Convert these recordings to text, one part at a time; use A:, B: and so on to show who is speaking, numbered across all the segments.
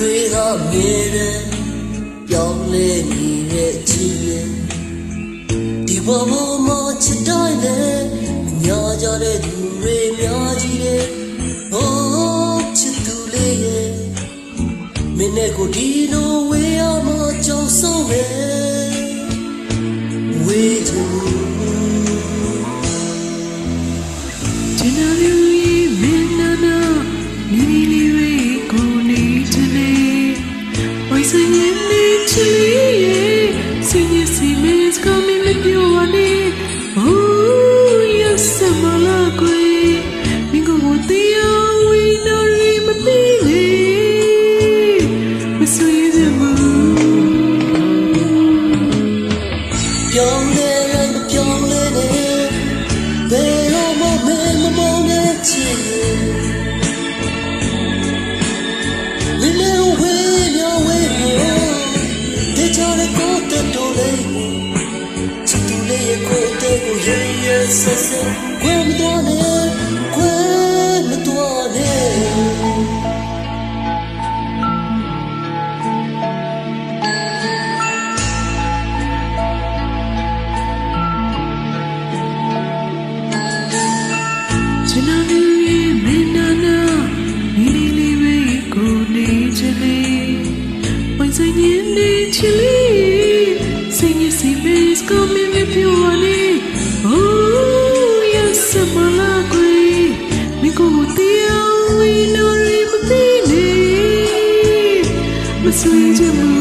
A: တွေကငယ်တယ်ပြောင်းလဲနေတဲ့ချီရဲ့ဒီဘဝမှာချစ်တိုင်းနဲ့ညောကြတဲ့သူတွေများကြီးရဲ့ဟိုးချစ်သူလေးရဲ့မင်းနဲ့ကိုဒီလိုဝေးရမှာကြောက်ဆုံး
B: ရဲ့ Yes, yes, yes. We're the 最近。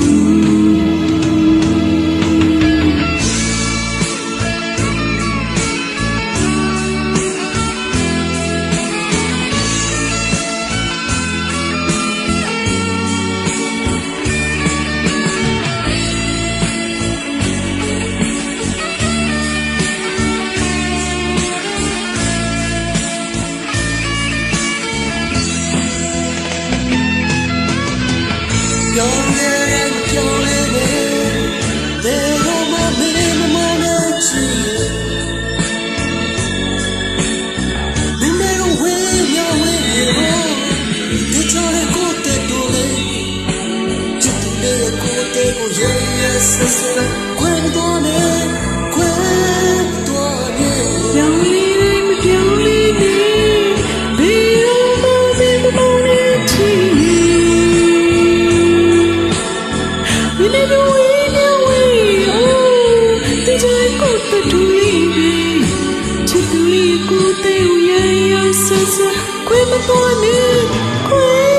B: Quên mất tôi đi, quên